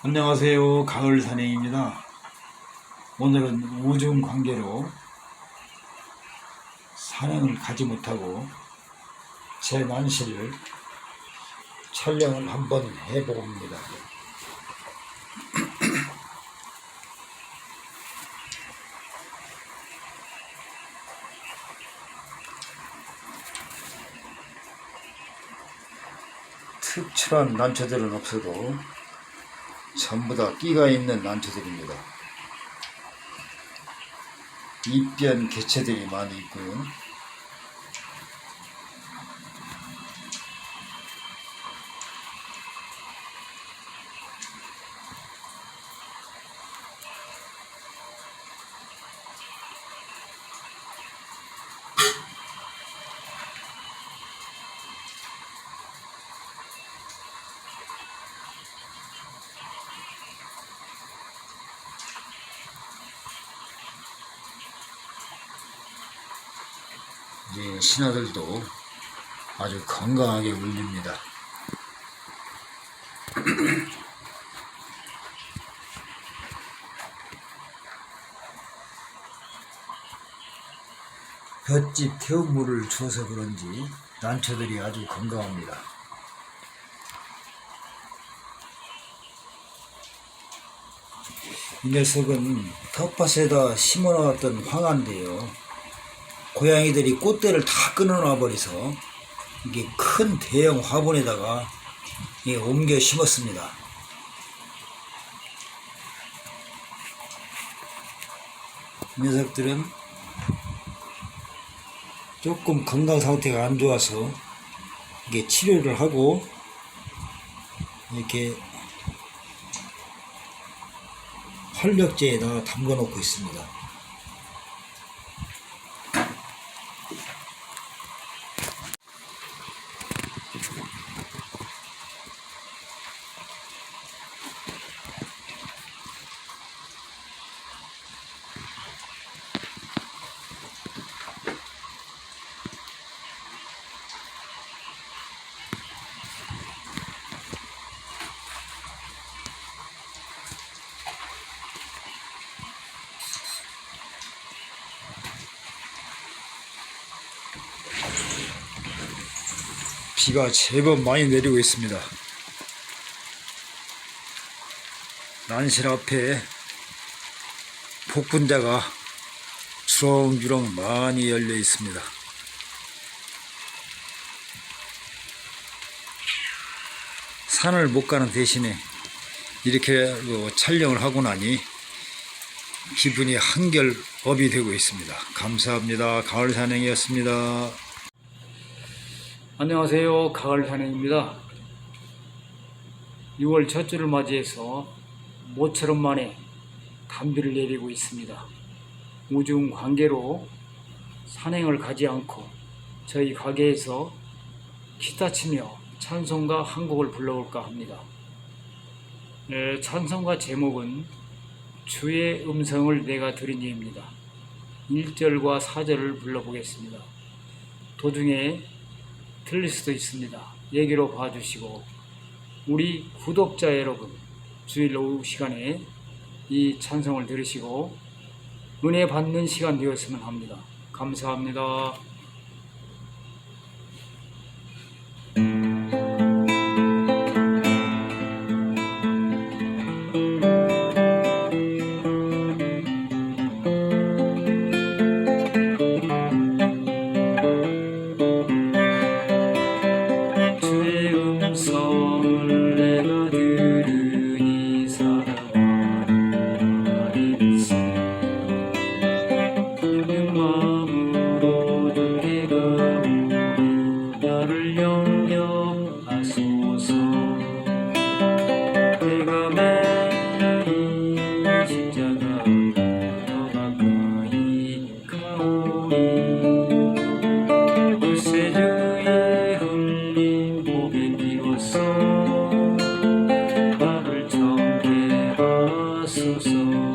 안녕하세요. 가을 산행입니다. 오늘은 우중 관계로 산행을 가지 못하고 제 난시를 촬영을 한번 해봅니다. 특출한 난초들은 없어도 전부 다 끼가 있는 난초들입니다. 입변 개체들이 많이 있고요. 이제 신하들도 아주 건강하게 울립니다. 볏짚 태우물을 주어서 그런지 난초들이 아주 건강합니다. 이 녀석은 텃밭에다 심어놨던 황한데요. 고양이들이 꽃대를 다 끊어놔 버려서 이게 큰 대형 화분에다가 이게 옮겨 심었습니다. 이 녀석들은 조금 건강 상태가 안 좋아서 이게 치료를 하고 이렇게 활력제에다가 담궈 놓고 있습니다. 비가 제법 많이 내리고 있습니다. 난실 앞에 복분자가 주렁주렁 많이 열려 있습니다. 산을 못 가는 대신에 이렇게 그 촬영을 하고 나니 기분이 한결 업이 되고 있습니다. 감사합니다. 가을 산행이었습니다. 안녕하세요. 가을 산행입니다. 6월 첫 주를 맞이해서 모처럼 만에 담비를 내리고 있습니다. 우중 관계로 산행을 가지 않고 저희 가게에서 기타 치며 찬송가 한 곡을 불러볼까 합니다. 네, 찬송가 제목은 주의 음성을 내가 들으니입니다. 1절과 4절을 불러보겠습니다. 도중에 틀릴 수도 있습니다. 얘기로 봐주시고 우리 구독자 여러분 주일 오후 시간에 이 찬송을 들으시고 은혜 받는 시간 되었으면 합니다. 감사합니다. 소리 불새들의 흘린 고개 띄웠어 밥을 청해 하소서.